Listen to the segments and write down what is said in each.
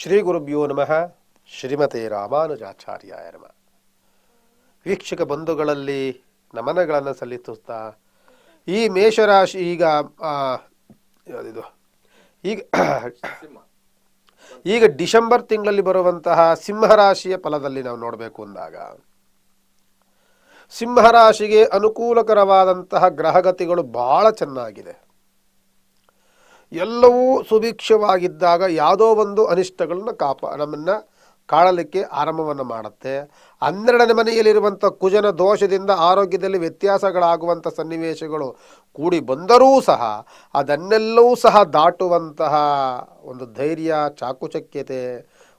ಶ್ರೀ ಗುರುಭ್ಯೋ ನಮಃ. ಶ್ರೀಮತಿ ರಾಮಾನುಜಾಚಾರ್ಯ ನಮಃ. ವೀಕ್ಷಕ ಬಂಧುಗಳಲ್ಲಿ ನಮನಗಳನ್ನು ಸಲ್ಲಿಸುತ್ತಾ ಈ ಮೇಷರಾಶಿ ಈಗ ಇದು ಯಾವುದಿದು? ಈಗ ಈಗ ಡಿಸೆಂಬರ್ ತಿಂಗಳಲ್ಲಿ ಬರುವಂತಹ ಸಿಂಹರಾಶಿಯ ಫಲದಲ್ಲಿ ನಾವು ನೋಡಬೇಕು ಅಂದಾಗ ಸಿಂಹರಾಶಿಗೆ ಅನುಕೂಲಕರವಾದಂತಹ ಗ್ರಹಗತಿಗಳು ಬಹಳ ಚೆನ್ನಾಗಿದೆ. ಎಲ್ಲವೂ ಸುಭಿಕ್ಷವಾಗಿದ್ದಾಗ ಯಾವುದೋ ಒಂದು ಅನಿಷ್ಟಗಳನ್ನು ಕಾಪ, ನಮ್ಮನ್ನು ಕಾಳಲಿಕ್ಕೆ ಆರಂಭವನ್ನು ಮಾಡುತ್ತೆ. ಹನ್ನೆರಡನೇ ಮನೆಯಲ್ಲಿರುವಂಥ ಕುಜನ ದೋಷದಿಂದ ಆರೋಗ್ಯದಲ್ಲಿ ವ್ಯತ್ಯಾಸಗಳಾಗುವಂಥ ಸನ್ನಿವೇಶಗಳು ಕೂಡಿ ಬಂದರೂ ಸಹ ಅದನ್ನೆಲ್ಲವೂ ಸಹ ದಾಟುವಂತಹ ಒಂದು ಧೈರ್ಯ, ಚಾಕುಚಕ್ಯತೆ,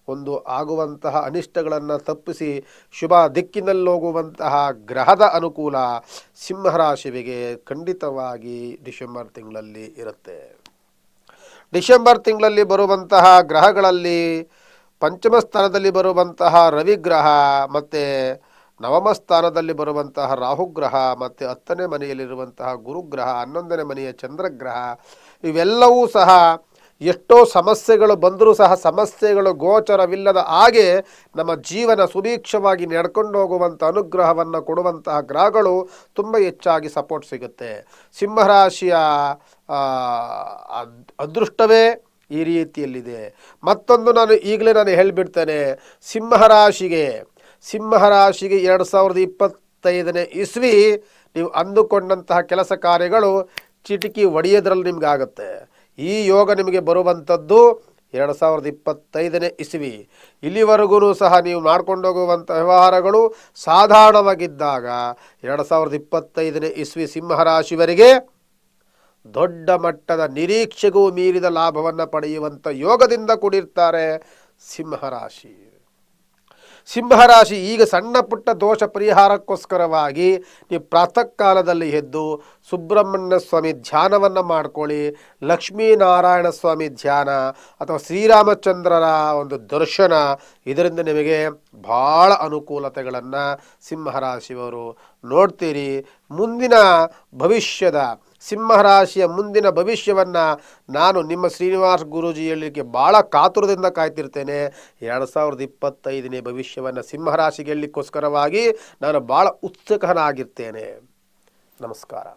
ಒಂದು ಆಗುವಂತಹ ಅನಿಷ್ಟಗಳನ್ನು ತಪ್ಪಿಸಿ ಶುಭ ದಿಕ್ಕಿನಲ್ಲೋಗುವಂತಹ ಗ್ರಹದ ಅನುಕೂಲ ಸಿಂಹರಾಶಿವಿಗೆ ಖಂಡಿತವಾಗಿ ಡಿಸೆಂಬರ್ ತಿಂಗಳಲ್ಲಿ ಇರುತ್ತೆ. ಡಿಸೆಂಬರ್ ತಿಂಗಳಲ್ಲಿ ಬರುವಂತಹ ಗ್ರಹಗಳಲ್ಲಿ ಪಂಚಮ ಸ್ಥಾನದಲ್ಲಿ ಬರುವಂತಹ ರವಿಗ್ರಹ ಮತ್ತು ನವಮ ಸ್ಥಾನದಲ್ಲಿ ಬರುವಂತಹ ರಾಹುಗ್ರಹ ಮತ್ತು ಹತ್ತನೇ ಮನೆಯಲ್ಲಿರುವಂತಹ ಗುರುಗ್ರಹ, ಹನ್ನೊಂದನೇ ಮನೆಯ ಚಂದ್ರಗ್ರಹ, ಇವೆಲ್ಲವೂ ಸಹ ಎಷ್ಟೋ ಸಮಸ್ಯೆಗಳು ಬಂದರೂ ಸಹ ಸಮಸ್ಯೆಗಳು ಗೋಚರವಿಲ್ಲದ ಹಾಗೆ ನಮ್ಮ ಜೀವನ ಸುಭೀಕ್ಷವಾಗಿ ನಡ್ಕೊಂಡು ಹೋಗುವಂಥ ಅನುಗ್ರಹವನ್ನು ಕೊಡುವಂತಹ ಗ್ರಹಗಳು ತುಂಬ ಹೆಚ್ಚಾಗಿ ಸಪೋರ್ಟ್ ಸಿಗುತ್ತೆ. ಸಿಂಹರಾಶಿಯ ಅದೃಷ್ಟವೇ ಈ ರೀತಿಯಲ್ಲಿದೆ. ಮತ್ತೊಂದು ನಾನು ಈಗಲೇ ನಾನು ಹೇಳಿಬಿಡ್ತೇನೆ, ಸಿಂಹರಾಶಿಗೆ ಸಿಂಹರಾಶಿಗೆ ಎರಡು ಸಾವಿರದ ಇಪ್ಪತ್ತೈದನೇ ಇಸ್ವಿ, ನೀವು ಅಂದುಕೊಂಡಂತಹ ಕೆಲಸ ಕಾರ್ಯಗಳು ಚಿಟಿಕಿ ಒಡೆಯೋದ್ರಲ್ಲಿ ನಿಮ್ಗೆ ಆಗುತ್ತೆ. ಈ ಯೋಗ ನಿಮಗೆ ಬರುವಂಥದ್ದು ಎರಡು ಸಾವಿರದ ಇಪ್ಪತ್ತೈದನೇ ಇಸವಿ. ಇಲ್ಲಿವರೆಗೂ ಸಹ ನೀವು ಮಾಡ್ಕೊಂಡು ಹೋಗುವಂಥ ವ್ಯವಹಾರಗಳು ಸಾಧಾರಣವಾಗಿದ್ದಾಗ ಎರಡು ಸಾವಿರದ ಇಪ್ಪತ್ತೈದನೇ ಇಸ್ವಿ ಸಿಂಹರಾಶಿವರಿಗೆ ದೊಡ್ಡ ಮಟ್ಟದ ನಿರೀಕ್ಷೆಗೂ ಮೀರಿದ ಲಾಭವನ್ನು ಪಡೆಯುವಂಥ ಯೋಗದಿಂದ ಕೂಡಿರ್ತಾರೆ ಸಿಂಹರಾಶಿ. ಸಿಂಹರಾಶಿ ಈಗ ಸಣ್ಣ ಪುಟ್ಟ ದೋಷ ಪರಿಹಾರಕ್ಕೋಸ್ಕರವಾಗಿ ನೀವು ಪ್ರಾತಃ ಕಾಲದಲ್ಲಿ ಎದ್ದು ಸುಬ್ರಹ್ಮಣ್ಯ ಸ್ವಾಮಿ ಧ್ಯಾನವನ್ನು ಮಾಡ್ಕೊಳ್ಳಿ, ಲಕ್ಷ್ಮೀನಾರಾಯಣ ಸ್ವಾಮಿ ಧ್ಯಾನ ಅಥವಾ ಶ್ರೀರಾಮಚಂದ್ರರ ಒಂದು ದರ್ಶನ. ಇದರಿಂದ ನಿಮಗೆ ಭಾಳ ಅನುಕೂಲತೆಗಳನ್ನು ಸಿಂಹರಾಶಿಯವರು ನೋಡ್ತೀರಿ. ಮುಂದಿನ ಭವಿಷ್ಯದ ಸಿಂಹರಾಶಿಯ ಮುಂದಿನ ಭವಿಷ್ಯವನ್ನು ನಾನು ನಿಮ್ಮ ಶ್ರೀನಿವಾಸ ಗುರೂಜಿ ಹೇಳಲಿಕ್ಕೆ ಭಾಳ ಕಾತುರದಿಂದ ಕಾಯ್ತಿರ್ತೇನೆ. ಎರಡು ಸಾವಿರದ ಇಪ್ಪತ್ತೈದನೇ ಭವಿಷ್ಯವನ್ನು ಸಿಂಹರಾಶಿಗೆ ಹೇಳಲಿಕ್ಕೋಸ್ಕರವಾಗಿ ನಾನು ಭಾಳ ಉತ್ಸುಕನಾಗಿರ್ತೇನೆ. ನಮಸ್ಕಾರ.